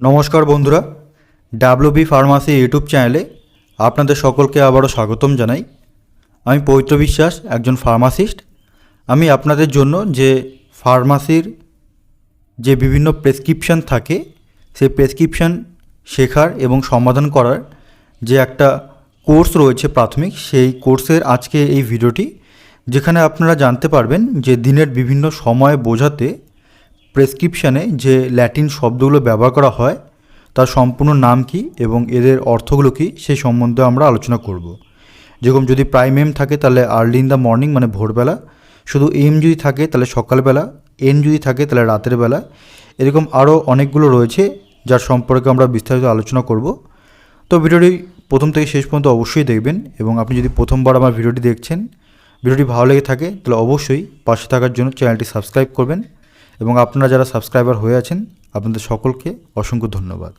নমস্কার বন্ধুরা WB pharmacy YouTube চ্যানেলে আপনাদের সকলকে আবারও স্বাগতম জানাই। আমি পবিত্র বিশ্বাস, একজন ফার্মাসিস্ট। আমি আপনাদের জন্য যে ফার্মাসির যে বিভিন্ন প্রেসক্রিপশান থাকে সেই প্রেসক্রিপশান শেখার এবং সমাধান করার যে একটা কোর্স রয়েছে প্রাথমিক, সেই কোর্সের আজকে এই ভিডিওটি, যেখানে আপনারা জানতে পারবেন যে দিনের বিভিন্ন সময় বোঝাতে প্রেসক্রিপশানে যে ল্যাটিন শব্দগুলো ব্যবহার করা হয়, তার সম্পূর্ণ নাম কি এবং এদের অর্থগুলো কি সেই সম্বন্ধে আমরা আলোচনা করব। যেরকম যদি প্রাইম এম থাকে তাহলে আর্লি ইন দ্য মর্নিং মানে ভোরবেলা, শুধু এম যদি থাকে তাহলে সকালবেলা এন যদি থাকে তাহলে রাতের বেলা, এরকম আরও অনেকগুলো রয়েছে যার সম্পর্কে আমরা বিস্তারিত আলোচনা করব। তো ভিডিওটি প্রথম থেকে শেষ পর্যন্ত অবশ্যই দেখবেন এবং আপনি যদি প্রথমবার আমার ভিডিওটি দেখছেন, ভিডিওটি ভালো লেগে থাকে তাহলে অবশ্যই পাশে থাকার জন্য চ্যানেলটি সাবস্ক্রাইব করবেন। এবং আপনারা যারা সাবস্ক্রাইবার হয়ে আছেন, আপনাদের সকলকে অসংখ্য ধন্যবাদ।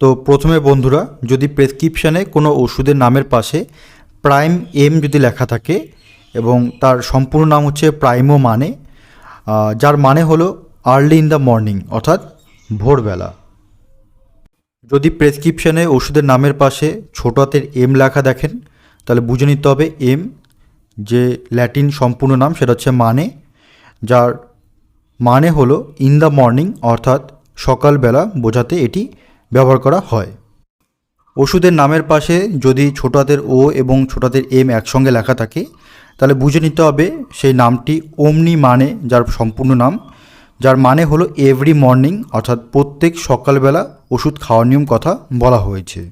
তো প্রথমে বন্ধুরা, যদি প্রেসক্রিপশানে কোনো ওষুধের নামের পাশে প্রাইম এম যদি লেখা থাকে এবং তার সম্পূর্ণ নাম হচ্ছে প্রাইমো মানে যার মানে হলো আর্লি ইন দ্য মর্নিং, অর্থাৎ ভোরবেলা। যদি প্রেসক্রিপশানে ওষুধের নামের পাশে ছোট হাতের এম লেখা দেখেন, তাহলে বুঝে নিতে হবে এম, যে ল্যাটিন সম্পূর্ণ নাম, সেটা হচ্ছে মানে যার মানে হলো ইন দ্য মর্নিং অর্থাৎ সকালবেলা বোঝাতে এটি ব্যবহার করা হয়। ওষুধের নামের পাশে যদি ছোট হাতের ও এবং ছোট এম একসঙ্গে লেখা থাকে, তাহলে বুঝে নিতে হবে সেই নামটি ওমনি মানে যার সম্পূর্ণ নাম, যার মানে হলো এভরি মর্নিং অর্থাৎ প্রত্যেক সকালবেলা ওষুধ খাওয়ার নিয়ম কথা বলা হয়েছে।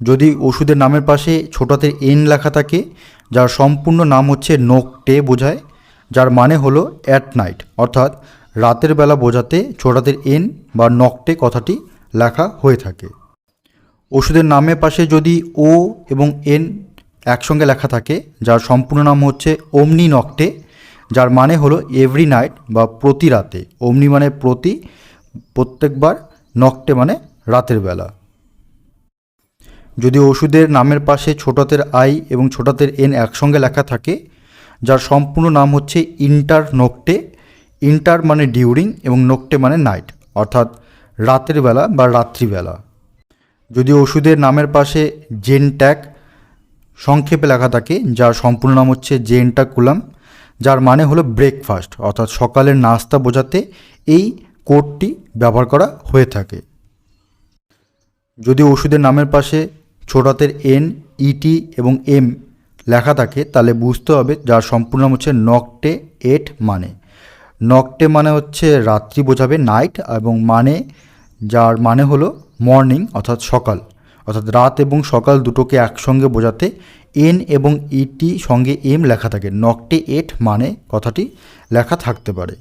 যদি ওষুধের নামের পাশে ছোট হাতের এন লেখা থাকে, যার সম্পূর্ণ নাম হচ্ছে নোকটে বোঝায় যার মানে হলো অ্যাট নাইট অর্থাৎ রাতের বেলা বোঝাতে ছোট হাতের এন বা নকটে কথাটি লেখা হয়ে থাকে। ওষুধের নামের পাশে যদি ও এবং এন একসঙ্গে লেখা থাকে, যার সম্পূর্ণ নাম হচ্ছে ওমনি নকটে, যার মানে হলো এভরি নাইট বা প্রতি রাতে। অমনি মানে প্রতি, প্রত্যেকবার, নকটে মানে রাতের বেলা। যদি ওষুধের নামের পাশে ছোটতের আই এবং ছোটতের এন একসঙ্গে লেখা থাকে যার সম্পূর্ণ নাম হচ্ছে ইন্টার নোকটে, ইন্টার মানে ডিউরিং এবং নোকটে মানে নাইট, অর্থাৎ রাতের বেলা বা রাত্রিবেলা। যদি ওষুধের নামের পাশে জেনট্যাক সংক্ষেপে লেখা থাকে, যার সম্পূর্ণ নাম হচ্ছে জেনটাকুলাম, যার মানে হলো ব্রেকফাস্ট, অর্থাৎ সকালের নাস্তা বোঝাতে এই কোডটি ব্যবহার করা হয়ে থাকে। যদি ওষুধের নামের পাশে ছোট হাতের এন ইটি এবং এম লেখা থাকে, তাহলে বুঝতে হবে যার সম্পূর্ণ নাম হচ্ছে নকটে এট মানে। নকটে মানে হচ্ছে রাত্রি বোঝাবে, নাইট, এবং মানে যার মানে হলো মর্নিং, অর্থাৎ সকাল। অর্থাৎ রাত এবং সকাল দুটোকে একসঙ্গে বোঝাতে এন এবং ইটি সঙ্গে এম লেখা থাকে। নকটে এট মানে কথাটি লেখা থাকতে পারে।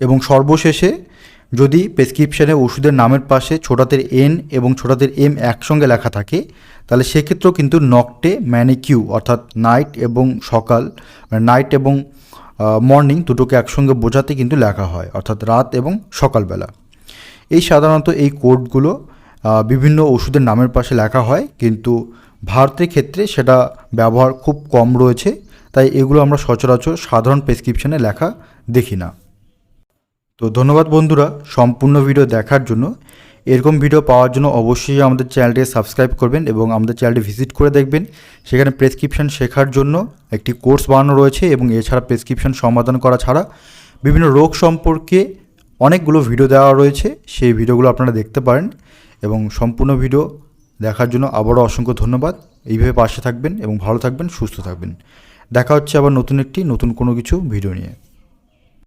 এবং সর্বশেষে যদি প্রেসক্রিপশানে ওষুধের নামের পাশে ছোটাতের এন এবং ছোটাতের এম একসঙ্গে লেখা থাকে, তাহলে সেক্ষেত্রেও কিন্তু নকটে ম্যানিকিউ অর্থাৎ নাইট এবং সকাল মানে নাইট এবং মর্নিং দুটোকে একসঙ্গে বোঝাতে কিন্তু লেখা হয়, অর্থাৎ রাত এবং সকালবেলা। এই সাধারণত এই কোডগুলো বিভিন্ন ওষুধের নামের পাশে লেখা হয়, কিন্তু ভারতের ক্ষেত্রে সেটা ব্যবহার খুব কম রয়েছে, তাই এগুলো আমরা সচরাচর সাধারণ প্রেসক্রিপশনে লেখা দেখি না। তো ধন্যবাদ বন্ধুরা সম্পূর্ণ ভিডিও দেখার জন্য। এরকম ভিডিও পাওয়ার জন্য অবশ্যই আমাদের চ্যানেলটি সাবস্ক্রাইব করবেন এবং আমাদের চ্যানেলটি ভিজিট করে দেখবেন। সেখানে প্রেসক্রিপশন শেখার জন্য একটি কোর্স বানানো রয়েছে এবং এছাড়া প্রেসক্রিপশন সমাধান করা ছাড়া বিভিন্ন রোগ সম্পর্কে অনেকগুলো ভিডিও দেওয়া রয়েছে। সেই ভিডিওগুলো আপনারা দেখতে পারেন এবং সম্পূর্ণ ভিডিও দেখার জন্য আবারও অসংখ্য ধন্যবাদ। এইভাবে পাশে থাকবেন এবং ভালো থাকবেন, সুস্থ থাকবেন। দেখা হচ্ছে আবার নতুন একটি, নতুন কোনো কিছু ভিডিও নিয়ে।